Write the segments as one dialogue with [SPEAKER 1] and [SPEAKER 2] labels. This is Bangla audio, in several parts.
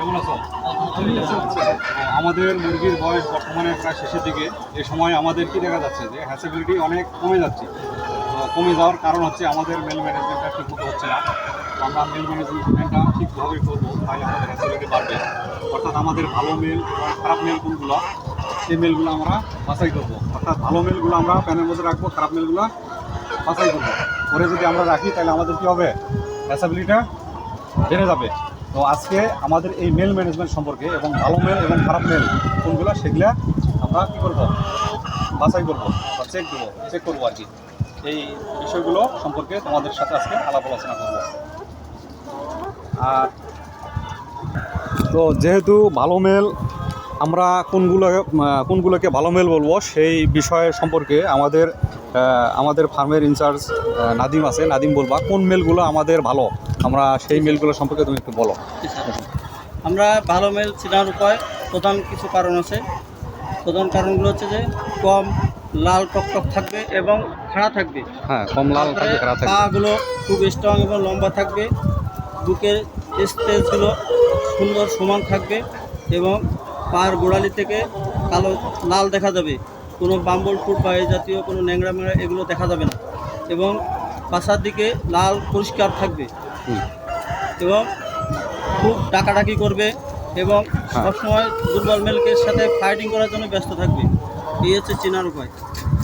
[SPEAKER 1] কেমন আছো? আমাদের মুরগির বয়স বর্তমানে প্রায় শেষের দিকে। এই সময় আমাদের কি দেখা যাচ্ছে? যে হ্যাসিবিলিটি অনেক কমে যাচ্ছে। কমে যাওয়ার কারণ হচ্ছে আমাদের মেল ম্যানেজমেন্টটা ঠিক মতো হচ্ছে না। আমরা মেল ম্যানেজমেন্টটা ঠিকভাবে করব তাই আমাদের হ্যাসিবিলিটি বাড়বে। অর্থাৎ আমাদের ভালো মেল এবং খারাপ মেল কোনগুলো? সেই মেলগুলো আমরা বাছাই করব। অর্থাৎ ভালো মেলগুলো আমরা প্যানের মধ্যে রাখব, খারাপ মেলগুলো বাছাই করব। পরে যদি আমরা রাখি, তাহলে আমাদের কী হবে? হ্যাসিবিলিটিটা বেড়ে যাবে। তো আজকে আমাদের এই মেল ম্যানেজমেন্ট সম্পর্কে এবং ভালো মেল এবং খারাপ মেল কোনগুলো সেগুলো আমরা কী করব? বাছাই করব বা চেক দেবো চেক করব আর কি। এই বিষয়গুলো সম্পর্কে তোমাদের সাথে আজকে আলাপ আলোচনা করব। আর তো যেহেতু ভালো মেল আমরা কোনগুলো কোনগুলোকে ভালো মেল বলব সেই বিষয় সম্পর্কে আমাদের আমাদের ফার্মের ইনচার্জ নাদিম আছে। নাদিম বলবা, কোন মেলগুলো আমাদের ভালো? আমরা সেই মেলগুলো সম্পর্কে তুমি একটু বলো।
[SPEAKER 2] আমরা ভালো মেল চেনার উপায় প্রধান কিছু কারণ আছে। প্রধান কারণগুলো হচ্ছে যে কম লাল টকটক থাকবে এবং খাড়া থাকবে।
[SPEAKER 1] হ্যাঁ কম লাল থাকবে খারাপ থাকবে।
[SPEAKER 2] পাগুলো খুব স্ট্রং এবং লম্বা থাকবে। বুকের স্টেজগুলো সুন্দর সমান থাকবে এবং পায়ের গোড়ালি থেকে কালো লাল দেখা যাবে। কোনো বাম্বল ফুট বা এই জাতীয় কোনো ন্যাংরা ম্যাংরা এগুলো দেখা যাবে না। এবং পাশার দিকে লাল পরিষ্কার থাকবে। এবং খুব ডাকাডাকি করবে এবং
[SPEAKER 1] হ্যাঁ।
[SPEAKER 2] সবসময় দুর্বল মেলকের সাথে ফাইটিং করার জন্য ব্যস্ত থাকবে। এই হচ্ছে চেনার উপায়।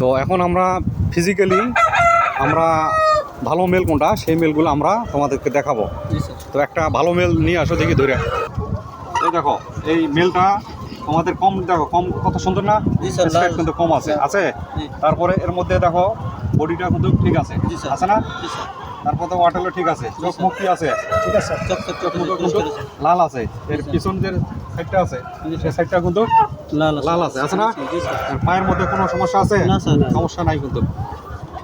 [SPEAKER 1] তো এখন আমরা ফিজিক্যালি আমরা ভালো মেল কোনটা সেই মেলগুলো আমরা তোমাদেরকে দেখাবো। তো একটা ভালো মেল নিয়ে আসো দেখি ধরে। এই দেখো এই মেলটা তোমাদের কম দেখো কম কত সুন্দর না? কিন্তু কম আছে আছে? তারপরে এর মধ্যে দেখো বডিটা কিন্তু ঠিক আছে। আছে না? তারপর তো ওয়াটারও ঠিক আছে চোখ মুক্তি আছে। ঠিক আছে
[SPEAKER 2] চোখ চোখ
[SPEAKER 1] মুখ লাল আছে এর পিছন যে সাইডটা আছে সেই সাইডটা কিন্তু
[SPEAKER 2] লাল
[SPEAKER 1] লাল আছে, আছে না? পায়ের মধ্যে কোনো সমস্যা আছে?
[SPEAKER 2] না স্যার
[SPEAKER 1] সমস্যা নাই কিন্তু।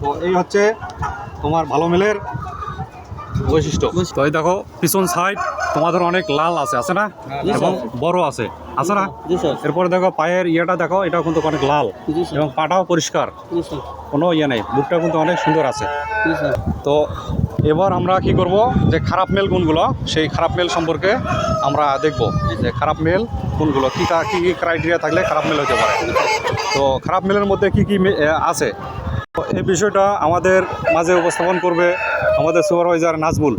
[SPEAKER 1] তো এই হচ্ছে তোমার ভালো মেলের বৈশিষ্ট্য। তো এই দেখো পিছন সাইড তোমাদের অনেক লাল আছে আছে না? এবং বড় আছে। আছে না? এরপরে দেখো পায়ের ইয়েটা দেখো এটাও কিন্তু অনেক লাল। এবং পাটাও পরিষ্কার। কোনো ইয়ে নেই বুকটা কিন্তু অনেক সুন্দর আছে। তো এবার আমরা কি করব? যে খারাপ মেল কোনগুলো সেই খারাপ মেল সম্পর্কে আমরা দেখব। যে খারাপ মেল কোনগুলো কী কী কী ক্রাইটেরিয়া থাকলে খারাপ মেল হতে পারে? তো খারাপ মেলের মধ্যে কি কি আছে? এই বিষয়টা আমাদের মাঝে উপস্থাপন করবে আমাদের সুপারভাইজার নাজমুল।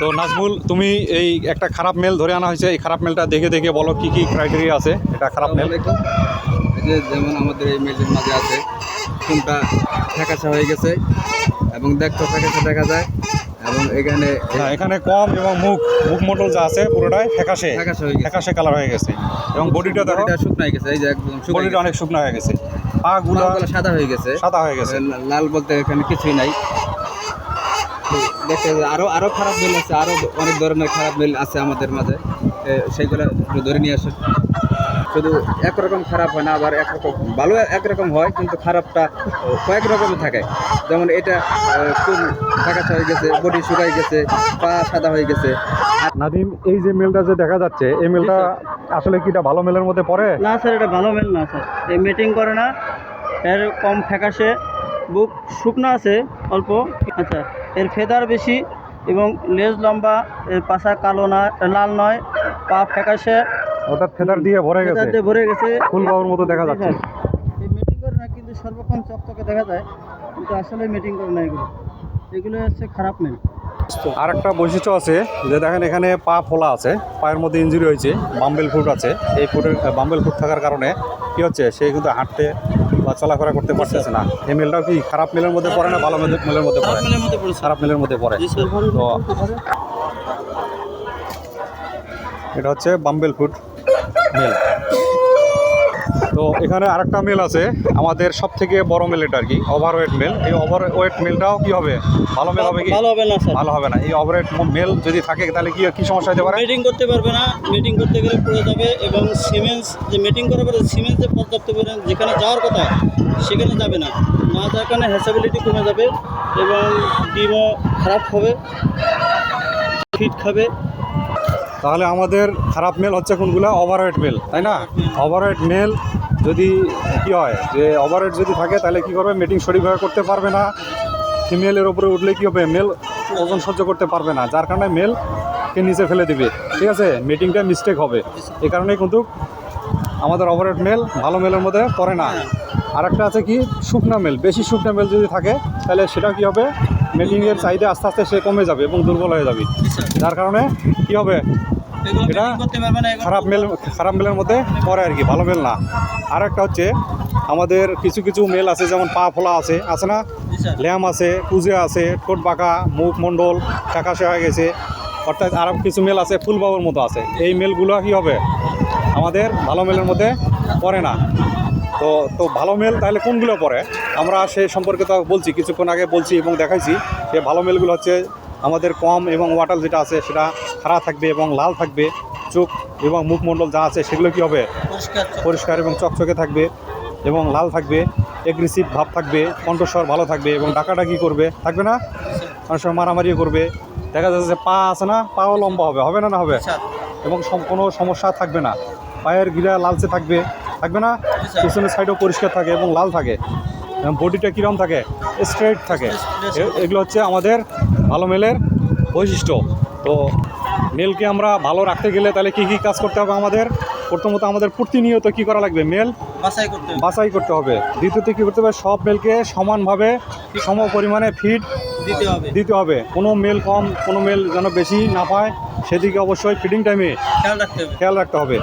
[SPEAKER 1] তো নাজমুল তুমি এই একটা খারাপ মেল ধরে আনা হয়েছে। এই খারাপ মেলটা দেখে দেখে বলো কি কি ক্রাইটেরিয়া আছে। এটা খারাপ মেল
[SPEAKER 3] যে যেমন আমাদের এই মেজের মাঝে আছে কোনটা ফ্যাকাশা হয়ে গেছে এবং দেখতে ফ্যাকাশা দেখা যায় এবং এখানে
[SPEAKER 1] এখানে কম এবং মুখ মুখ মোটল যা আছে পুরোটাই ফ্যাকাশে
[SPEAKER 3] ফ্যাকাশা
[SPEAKER 1] কালার হয়ে গেছে। এবং বডিটা দেখো
[SPEAKER 3] শুকনো হয়ে গেছে এই যে একদম
[SPEAKER 1] বডিটা অনেক শুকনো হয়ে গেছে। পা গুলো
[SPEAKER 3] সাদা হয়ে গেছে।
[SPEAKER 1] সাদা হয়ে গেছে।
[SPEAKER 3] লাল বলতে এখানে কিছুই নাই। দেখতে আরও আরও খারাপ মিল আছে আরও অনেক ধরনের খারাপ মিল আছে আমাদের মাঝে। সেইগুলো একটু ধরে নিয়ে আসেন। শুধু একরকম খারাপ হয় না আবার একরকম ভালো একরকম হয় কিন্তু খারাপটা কয়েক রকমের থাকে। যেমন এটা খুব ফাঁকা হয়ে গেছে বডি শুকাই গেছে পা সাদা হয়ে গেছে।
[SPEAKER 1] নাদিম এই যে মেলটা যে দেখা যাচ্ছে এই মেলটা আসলে কি এটা ভালো মেলের মধ্যে পড়ে?
[SPEAKER 2] না স্যার এটা ভালো মেল না স্যার। এই মিটিং করে না এর কম ফ্যাকাশে বুক শুকনো আছে অল্প। আচ্ছা। এর ফেদার বেশি এবং লেজ লম্বা এর পাশা কালো না লাল নয় পা ফ্যাকাশে
[SPEAKER 1] অর্থাৎ ফেদার দিয়ে ভরে গেছে।
[SPEAKER 2] ফেদার দিয়ে ভরে গেছে।
[SPEAKER 1] ফুল ফুলবাবুর মতো দেখা যাচ্ছে।
[SPEAKER 2] এই মিটিং করে না কিন্তু সর্বক্ষণ চকচকে দেখা যায় কিন্তু আসলে মিটিং করে না এগুলো। এগুলো হচ্ছে খারাপ মেল
[SPEAKER 1] আর একটা বৈশিষ্ট্য আছে যে দেখেন এখানে পা ফোলা আছে পায়ের মধ্যে ইঞ্জুরি হয়েছে বাম্বেল ফুট আছে। এই ফুটের বাম্বেল ফুট থাকার কারণে কি হচ্ছে? সে কিন্তু হাঁটতে বা চলাফেরা করতে পারতেছে না। এই মেলটাও কি খারাপ মেলের মধ্যে পড়ে না ভালো মেলের মেলের মধ্যে পড়ে?
[SPEAKER 2] খারাপ মেলের মধ্যে
[SPEAKER 1] খারাপ মেলের মধ্যে পড়ে। তো এটা হচ্ছে বাম্বেল ফুড মেল। তো এখানে আরেকটা মেল আছে। আমাদের সব থেকে বড় মেল এটা আর কি ওভারওয়েট মেল এই ওভারওয়েট মেলটাও কি হবে? ভালো মেল হবে কি?
[SPEAKER 2] ভালো হবে না স্যার।
[SPEAKER 1] ভালো হবে না। এই ওভারওয়েট মেল যদি থাকে তাহলে কি কি সমস্যা হতে পারে?
[SPEAKER 2] মিটিং করতে পারবে না। মিটিং করতে গেলে পড়ে যাবে এবং সিমেন্স যে মিটিং করার পরে সিমেন্স যে পর্যাপ্ত পরিমাণ যেখানে যাওয়ার কথা সেখানে যাবে না। না যাওয়ার কারণে হ্যাসাবিলিটি কমে যাবে এবং ডিমও খারাপ হবে ফিট খাবে।
[SPEAKER 1] তাহলে আমাদের খারাপ মেল হচ্ছে কোনগুলো? ওভারওয়েট মেল তাই না? ওভারওয়েট মেল যদি কি হয়, যে ওভারওয়েট যদি থাকে, তাহলে কি করবে? মিটিং সঠিকভাবে করতে পারবে না। ফিমেলের ওপরে উঠলে কি হবে? মেল ওজন সহ্য করতে পারবে না। যার কারণে মেল কে নিচে ফেলে দিবে। ঠিক আছে? মিটিংটা মিস্টেক হবে। এ কারণে কিন্তু আমাদের অপারেট মেল ভালো মেলের মধ্যে পড়ে না। আর একটা আছে কি? শুকনা মেল বেশি শুকনা মেল যদি থাকে, তাহলে সেটা কি হবে? মেটিংয়ের চাহিদা আস্তে আস্তে সে কমে যাবে এবং দুর্বল হয়ে যাবে। যার কারণে কি হবে? এটা খারাপ মেল খারাপ মেলের মধ্যে পড়ে আর কি ভালো মেল না। আর একটা হচ্ছে আমাদের কিছু কিছু মেল আছে যেমন পা ফোলা আছে আছে না? ল্যাম আছে কুজে আছে ঠোঁট বাঁকা মুখ মণ্ডল ফ্যাকাশে হয়ে গেছে। অর্থাৎ আরও কিছু মেল আছে ফুলবাবুর মতো আছে। এই মেলগুলো কি হবে? আমাদের ভালো মেলের মধ্যে পড়ে না। তো তো ভালো মেল তাহলে কোনগুলো পড়ে? আমরা সে সম্পর্কে তো বলছি কিছুক্ষণ আগে বলছি এবং দেখাইছি। যে ভালো মেলগুলো হচ্ছে আমাদের কম এবং ওয়াটার যেটা আছে সেটা খাড়া থাকবে এবং লাল থাকবে চোখ এবং মুখমণ্ডল যা আছে সেগুলো কী হবে?
[SPEAKER 2] পরিষ্কার
[SPEAKER 1] এবং চকচকে থাকবে এবং লাল থাকবে এগ্রেসিভ ভাব থাকবে কণ্ঠস্বর ভালো থাকবে এবং ডাকাডাকি করবে থাকবে না? অনেক সময় মারামারিও করবে। দেখা যাচ্ছে যে পা আছে না পাও লম্বা হবে হবে না না হবে? এবং সম- কোনো সমস্যা থাকবে না। পায়ের গিরা লালচে থাকবে থাকবে না? পিছনের সাইডও পরিষ্কার থাকে এবং লাল থাকে। বডিটা কীরকম থাকে? স্ট্রেট থাকে। এগুলো হচ্ছে আমাদের ভালো মেলের বৈশিষ্ট্য। তো মেলকে আমরা ভালো রাখতে গেলে তাহলে কী কী কাজ করতে হবে আমাদের? প্রথমত আমাদের প্রতিনিয়ত কী করা লাগবে? মেল
[SPEAKER 2] বাছাই করতে হবে।
[SPEAKER 1] বাছাই করতে হবে। দ্বিতীয়ত কী করতে হবে? সব মেলকে সমানভাবে সম পরিমাণে ফিড
[SPEAKER 2] দিতে হবে।
[SPEAKER 1] কোনো মেল কম কোনো মেল যেন বেশি না পায় সেদিকে অবশ্যই ফিডিং টাইমে
[SPEAKER 2] খেয়াল রাখতে হবে।
[SPEAKER 1] খেয়াল রাখতে হবে।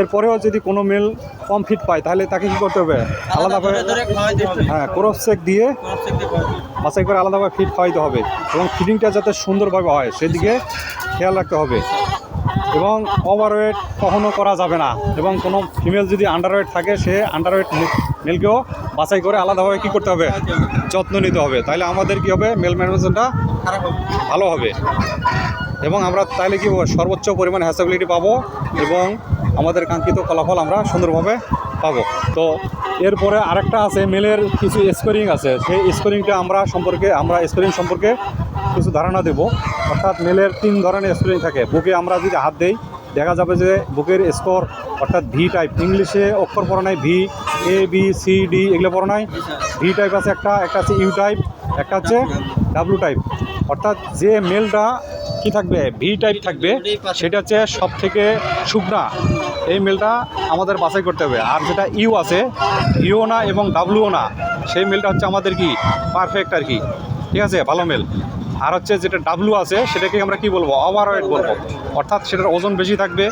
[SPEAKER 1] এরপরেও যদি কোনো মেল কম ফিট পায় তাহলে তাকে কী করতে হবে?
[SPEAKER 2] আলাদা
[SPEAKER 1] আলাদা করে
[SPEAKER 2] ধরে ধরে খাওয়াইতে হবে।
[SPEAKER 1] হ্যাঁ ক্রস চেক দিয়ে। বাছাই করে আলাদাভাবে ফিট খাওয়াইতে হবে এবং ফিডিংটা যাতে সুন্দরভাবে হয় সেদিকে খেয়াল রাখতে হবে। এবং ওভারওয়েট কখনো করা যাবে না। এবং কোনো ফিমেল যদি আন্ডারওয়েট থাকে সে আন্ডারওয়েট মেলকেও বাছাই করে আলাদাভাবে কী করতে হবে? যত্ন নিতে হবে। তাহলে আমাদের কী হবে? মেল ম্যানেজমেন্টটা ভালো হবে। এবং আমরা তাহলে কি? সর্বোচ্চ পরিমাণ হ্যাসাবিলিটি পাবো এবং আমাদের কাঙ্ক্ষিত ফলাফল আমরা সুন্দরভাবে পাবো। তো এরপরে আরেকটা আছে মেলের কিছু স্কোরিং আছে। সেই স্কোরিংটা আমরা সম্পর্কে, আমরা স্কোরিং সম্পর্কে কিছু ধারণা দেব। অর্থাৎ মেলের তিন ধরনের স্কোরিং থাকে। বুকে আমরা যদি হাত দেই, দেখা যাবে যে বুকের স্কোর অর্থাৎ ভি টাইপ ইংলিশে অক্ষর পড়া নাই ভি এ বি সি ডি এগুলো পড়া নাই। ভি টাইপ আছে একটা একটা আছে ইউ টাইপ একটা হচ্ছে ডাব্লু টাইপ অর্থাৎ যে মেলটা কি থাকবে? ভি টাইপ থাকবে, সেটা হচ্ছে সব থেকে শুকনা। এই মেলটা আমাদের বাছাই করতে হবে। আর যেটা ইউ আছে ইউ না এবং ডাব্লুও না, সেই মেলটা হচ্ছে আমাদের কি? পারফেক্ট আর কি। ঠিক আছে? ভালো মেল আর হচ্ছে যেটা ডাব্লু আছে, সেটাকে আমরা কি বলব? ওভারওয়েট বলব। অর্থাৎ সেটার ওজন বেশি থাকবে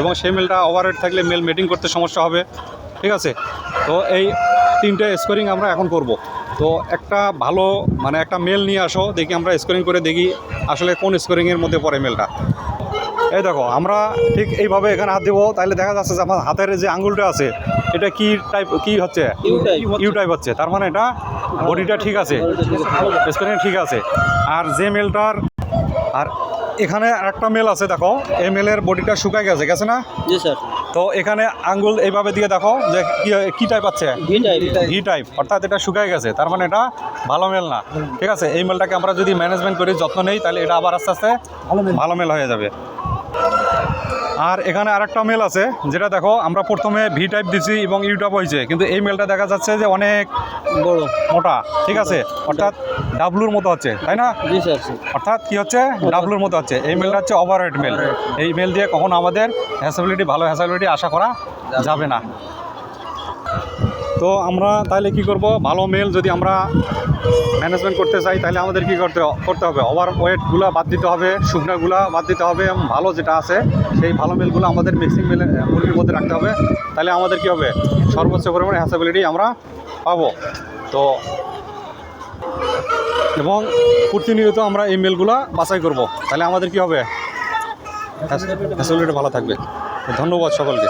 [SPEAKER 1] এবং সেই মেলটা ওভারওয়েট থাকলে মেল মেটিং করতে সমস্যা হবে। ঠিক আছে? তো এই তিনটে স্কোরিং আমরা এখন করব। তো একটা ভালো মানে একটা মেল নিয়ে আসো দেখি আমরা স্কোরিং করে দেখি আসলে কোন স্কোরিংয়ের মধ্যে পড়ে মেলটা এই দেখো আমরা ঠিক এইভাবে এখানে হাত দেবো তাহলে দেখা যাচ্ছে যে আমার হাতের যে আঙ্গুলটা আছে এটা কি টাইপ কি হচ্ছে?
[SPEAKER 2] ইউ টাইপ
[SPEAKER 1] হচ্ছে তার মানে এটা বডিটা ঠিক আছে স্কোরিং ঠিক আছে। আর যে মেলটার আর এখানে একটা মেল আছে দেখো এই মেলের বডিটা শুকায় গেছে গেছে না?
[SPEAKER 2] জি স্যার।
[SPEAKER 1] তো এখানে আঙ্গুল এইভাবে দিয়ে দেখো যে কি কি টাইপ আছে?
[SPEAKER 2] ঘি টাইপ
[SPEAKER 1] অর্থাৎ এটা শুকায় গেছে তার মানে এটা ভালো মেল না। ঠিক আছে? এই মেলটাকে আমরা যদি ম্যানেজমেন্ট করি যত্ন নেই তাহলে এটা আবার আস্তে আস্তে ভালো মেল হয়ে যাবে। আর এখানে আরেকটা মেল আছে যেটা দেখো আমরা প্রথমে ভি টাইপ দিছি এবং ইউ টাইপ হয়েছে কিন্তু এই মেলটা দেখা যাচ্ছে যে অনেক
[SPEAKER 2] বড়।
[SPEAKER 1] মোটা ঠিক আছে? অর্থাৎ ডাবলুর মতো হচ্ছে তাই না?
[SPEAKER 2] জি স্যার
[SPEAKER 1] অর্থাৎ কি হচ্ছে? ডাবলুর মতো হচ্ছে এই মেলটা হচ্ছে ওভারওয়েট মেল এই মেল দিয়ে কখনো আমাদের হ্যাসাবিলিটি ভালো হ্যাসাবিলিটি আশা করা যাবে না। তো আমরা তাহলে কি করব? ভালো মেল যদি আমরা ম্যানেজমেন্ট করতে চাই, তাহলে আমাদের কি করতে করতে হবে? ওভার ওয়েটগুলো বাদ দিতে হবে শুকনাগুলো বাদ দিতে হবে ভালো যেটা আছে, সেই ভালো মেলগুলো আমাদের মিক্সিং মেলে মুরগির মধ্যে রাখতে হবে। তাহলে আমাদের কি হবে? সর্বোচ্চ পরিমাণে হ্যাসাবিলিটি আমরা পাবো। তো এবং প্রতিনিয়ত আমরা এই মেলগুলো বাছাই করব। তাহলে আমাদের কি হবে? ফ্যাসিলিটি ভালো থাকবে। ধন্যবাদ সকলকে।